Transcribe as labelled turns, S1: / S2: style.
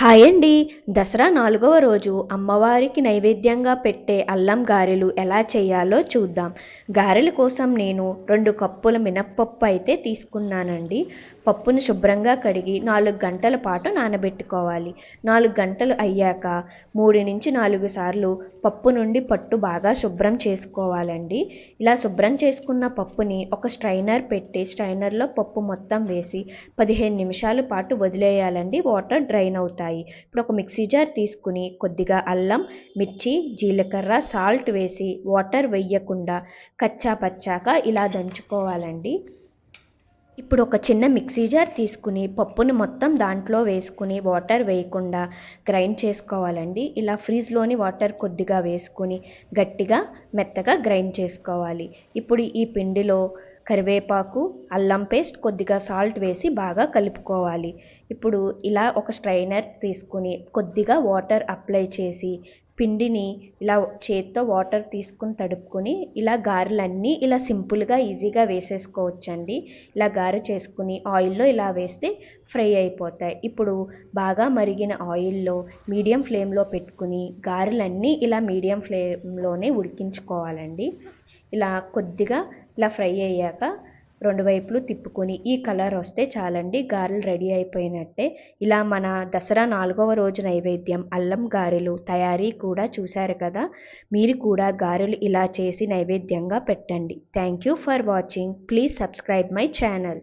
S1: Hi అండి. దసరా నాలుగవ రోజు అమ్మవారికి నైవేద్యంగా పెట్టే అల్లం గారెలు ఎలా చేయాలో చూద్దాం. గారెల కోసం నేను రెండు కప్పుల మినప్పప్పు అయితే తీసుకున్నానండి. పప్పును శుభ్రంగా కడిగి నాలుగు గంటల పాటు నానబెట్టుకోవాలి. నాలుగు గంటలు అయ్యాక మూడు నుంచి నాలుగు సార్లు పప్పు నుండి పట్టు బాగా శుభ్రం చేసుకోవాలండి. ఇలా శుభ్రం చేసుకున్న పప్పుని ఒక స్ట్రైనర్ పెట్టి స్ట్రైనర్లో పప్పు మొత్తం వేసి పదిహేను నిమిషాల పాటు వదిలేయాలండి. వాటర్ డ్రైన్ అవుతాయి. ఇప్పుడు ఒక మిక్సీ జార్ తీసుకుని కొద్దిగా అల్లం మిర్చి జీలకర్ర సాల్ట్ వేసి వాటర్ వేయకుండా కచ్చా పచ్చాక ఇలా దంచుకోవాలండి. ఇప్పుడు ఒక చిన్న మిక్సీ జార్ తీసుకుని పప్పుని మొత్తం దాంట్లో వేసుకుని వాటర్ వేయకుండా గ్రైండ్ చేసుకోవాలండి. ఇలా ఫ్రిడ్జ్లోని వాటర్ కొద్దిగా వేసుకుని గట్టిగా మెత్తగా గ్రైండ్ చేసుకోవాలి. ఇప్పుడు ఈ పిండిలో కరివేపాకు అల్లం పేస్ట్ కొద్దిగా సాల్ట్ వేసి బాగా కలుపుకోవాలి. ఇప్పుడు ఇలా ఒక స్ట్రైనర్ తీసుకుని కొద్దిగా వాటర్ అప్లై చేసి పిండిని ఇలా చేత్తో వాటర్ తీసుకుని తడుపుకొని ఇలా గారెలన్నీ ఇలా సింపుల్గా ఈజీగా వేసేసుకోవచ్చండి. ఇలా గారె చేసుకుని ఆయిల్లో ఇలా వేస్తే ఫ్రై అయిపోతాయి. ఇప్పుడు బాగా మరిగిన ఆయిల్లో మీడియం ఫ్లేమ్లో పెట్టుకుని గారెలన్నీ ఇలా మీడియం ఫ్లేమ్లోనే ఉడికించుకోవాలండి. ఇలా కొద్దిగా ఇలా ఫ్రై అయ్యాక రెండు వైపులు తిప్పుకొని ఈ కలర్ వస్తే చాలండి గారెలు రెడీ అయిపోయినట్టే. ఇలా మన దసరా నాలుగవ రోజు నైవేద్యం అల్లం గారెలు తయారీ కూడా చూశారు కదా? మీరు కూడా గారెలు ఇలా చేసి నైవేద్యంగా పెట్టండి. Thank you for watching please subscribe my channel